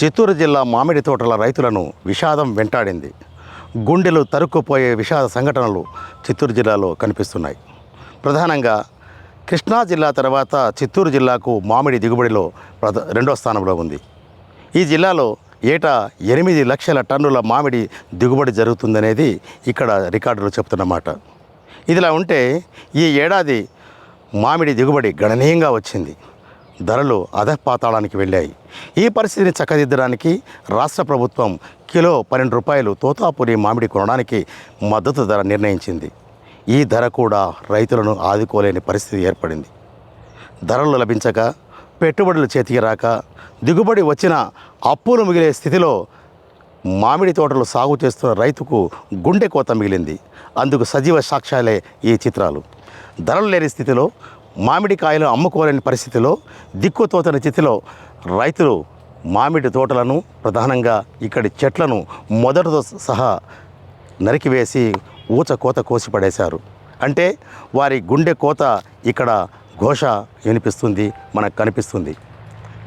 చిత్తూరు జిల్లా మామిడి తోటల రైతులను విషాదం వెంటాడింది. గుండెలు తరుక్కుపోయే విషాద సంఘటనలు చిత్తూరు జిల్లాలో కనిపిస్తున్నాయి. ప్రధానంగా కృష్ణా జిల్లా తర్వాత చిత్తూరు జిల్లాకు మామిడి దిగుబడిలో ప్రధ రెండో స్థానంలో ఉంది. ఈ జిల్లాలో ఏటా ఎనిమిది లక్షల టన్నుల మామిడి దిగుబడి జరుగుతుందనేది ఇక్కడ రికార్డులు చెప్తున్నమాట. ఇదిలా ఉంటే ఈ ఏడాది మామిడి దిగుబడి గణనీయంగా వచ్చింది. ధరలు అధపాతాళానికి వెళ్ళాయి. ఈ పరిస్థితిని చక్కదిద్దడానికి రాష్ట్ర ప్రభుత్వం కిలో పన్నెండు రూపాయలు తోతాపురి మామిడి కొనడానికి మద్దతు ధర నిర్ణయించింది. ఈ ధర కూడా రైతులను ఆదుకోలేని పరిస్థితి ఏర్పడింది. ధరలు లభించక పెట్టుబడులు చేతికి రాక దిగుబడి వచ్చిన అప్పులు మిగిలే స్థితిలో మామిడి తోటలు సాగు చేస్తున్న రైతుకు గుండె కోత మిగిలింది. అందుకు సజీవ సాక్ష్యాలే ఈ చిత్రాలు. ధరలు లేని స్థితిలో మామిడి కాయలు అమ్ముకోలేని పరిస్థితిలో దిక్కుతోతని స్థితిలో రైతులు మామిడి తోటలను ప్రధానంగా ఇక్కడి చెట్లను మొదటితో సహా నరికివేసి ఊచ కోత కోసి పడేశారు. అంటే వారి గుండె కోత ఇక్కడ ఘోష వినిపిస్తుంది మనకు కనిపిస్తుంది.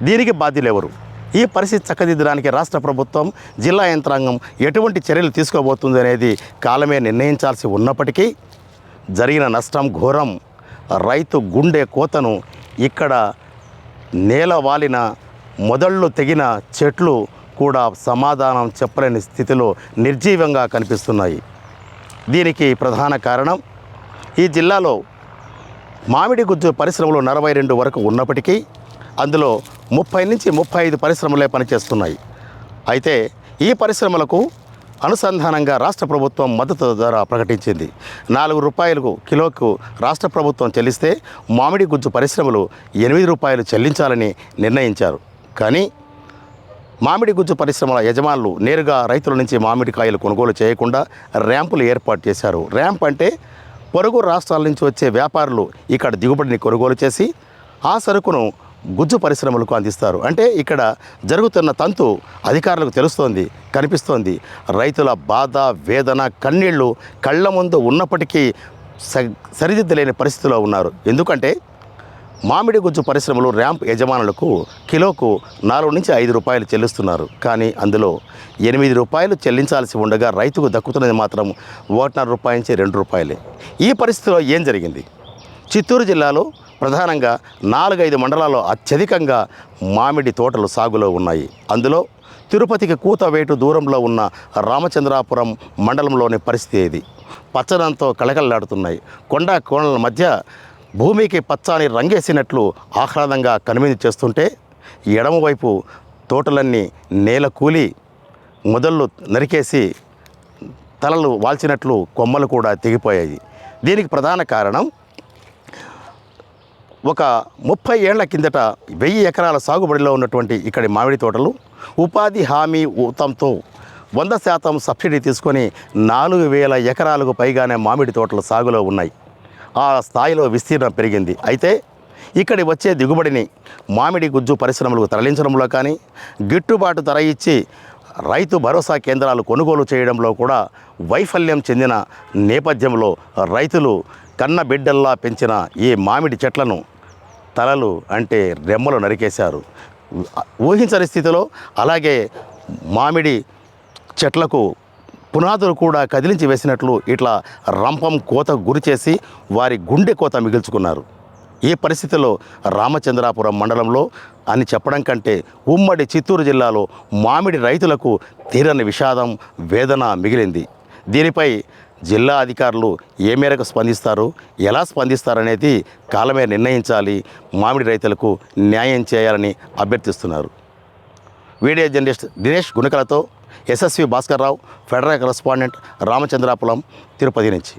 దీనికి బాధ్యులెవరు? ఈ పరిస్థితి చక్కదిద్దడానికి రాష్ట్ర ప్రభుత్వం జిల్లా యంత్రాంగం ఎటువంటి చర్యలు తీసుకోబోతుంది అనేది కాలమే నిర్ణయించాల్సి ఉన్నప్పటికీ జరిగిన నష్టం ఘోరం. రైతు గుండె కోతను ఇక్కడ నేల వాలిన మొదళ్ళు తెగిన చెట్లు కూడా సమాధానం చెప్పలేని స్థితిలో నిర్జీవంగా కనిపిస్తున్నాయి. దీనికి ప్రధాన కారణం ఈ జిల్లాలో మామిడి గుజ్జు పరిశ్రమలు నలభై రెండు వరకు ఉన్నప్పటికీ అందులో ముప్పై నుంచి ముప్పై ఐదు పరిశ్రమలే పనిచేస్తున్నాయి. అయితే ఈ పరిశ్రమలకు అనుసంధానంగా రాష్ట్ర ప్రభుత్వం మద్దతు ధర ప్రకటించింది. నాలుగు రూపాయలకు కిలోకు రాష్ట్ర ప్రభుత్వం చెల్లిస్తే మామిడి గుజ్జు పరిశ్రమలు ఎనిమిది రూపాయలు చెల్లించాలని నిర్ణయించారు. కానీ మామిడి గుజ్జు పరిశ్రమల యజమానులు నేరుగా రైతుల నుంచి మామిడికాయలు కొనుగోలు చేయకుండా ర్యాంపులు ఏర్పాటు చేశారు. ర్యాంప్ అంటే పొరుగు రాష్ట్రాల నుంచి వచ్చే వ్యాపారులు ఇక్కడ దిగుబడిని కొనుగోలు చేసి ఆ సరుకును గుజ్జు పరిశ్రమలకు అందిస్తారు. అంటే ఇక్కడ జరుగుతున్న తంతు అధికారులకు తెలుస్తోంది కనిపిస్తోంది. రైతుల బాధ వేదన కన్నీళ్ళు కళ్ళ ముందు ఉన్నప్పటికీ స సరిదిద్దలేని పరిస్థితిలో ఉన్నారు. ఎందుకంటే మామిడి గుజ్జు పరిశ్రమలు ర్యాంప్ యజమానులకు కిలోకు నాలుగు నుంచి ఐదు రూపాయలు చెల్లిస్తున్నారు. కానీ అందులో ఎనిమిది రూపాయలు చెల్లించాల్సి ఉండగా రైతుకు దక్కుతున్నది మాత్రం ఒకటిన్నర రూపాయల నుంచి రెండు రూపాయలే. ఈ పరిస్థితిలో ఏం జరిగింది? చిత్తూరు జిల్లాలో ప్రధానంగా నాలుగైదు మండలాల్లో అత్యధికంగా మామిడి తోటలు సాగులో ఉన్నాయి. అందులో తిరుపతికి కూతవేటు దూరంలో ఉన్న రామచంద్రాపురం మండలంలోని పరిస్థితి ఇది పచ్చనంతో కళకళలాడుతున్నాయి. కొండ కోణల మధ్య భూమికి పచ్చాని రంగేసినట్లు ఆహ్లాదంగా కనుమిది చేస్తుంటే ఎడమవైపు తోటలన్నీ నేల కూలి మొదళ్ళు నరికేసి తలలు వాల్చినట్లు కొమ్మలు కూడా తెగిపోయాయి. దీనికి ప్రధాన కారణం ఒక ముప్పై ఏళ్ళ కిందట వెయ్యి ఎకరాల సాగుబడిలో ఉన్నటువంటి ఇక్కడి మామిడి తోటలు ఉపాధి హామీ ఊతంతో వంద శాతం సబ్సిడీ తీసుకొని నాలుగు వేల ఎకరాలకు పైగానే మామిడి తోటలు సాగులో ఉన్నాయి. ఆ స్థాయిలో విస్తీర్ణం పెరిగింది. అయితే ఇక్కడి వచ్చే దిగుబడిని మామిడి గుజ్జు పరిశ్రమలకు తరలించడంలో కానీ గిట్టుబాటు ధర ఇచ్చి రైతు భరోసా కేంద్రాలు కొనుగోలు చేయడంలో కూడా వైఫల్యం చెందిన నేపథ్యంలో రైతులు కన్న బిడ్డల్లా పెంచిన ఈ మామిడి చెట్లను తలలు అంటే రెమ్మలు నరికేశారు. ఊహించని స్థితిలో అలాగే మామిడి చెట్లకు పునాదులు కూడా కదిలించి వేసినట్లు ఇట్లా రంపం కోత గురి చేసి వారి గుండె కోత మిగిల్చుకున్నారు. ఈ పరిస్థితిలో రామచంద్రాపురం మండలంలో అని చెప్పడం కంటే ఉమ్మడి చిత్తూరు జిల్లాలో మామిడి రైతులకు తీరని విషాదం వేదన మిగిలింది. దీనిపై జిల్లా అధికారులు ఏ మేరకు స్పందిస్తారు ఎలా స్పందిస్తారనేది కాలమే నిర్ణయించాలి మామిడి రైతులకు న్యాయం చేయాలని అభ్యర్థిస్తున్నారు. Video journalist Dinesh గుణకలతో SSV Bhaskarrao federal correspondent Ramachandrapuram Tirupati నుంచి.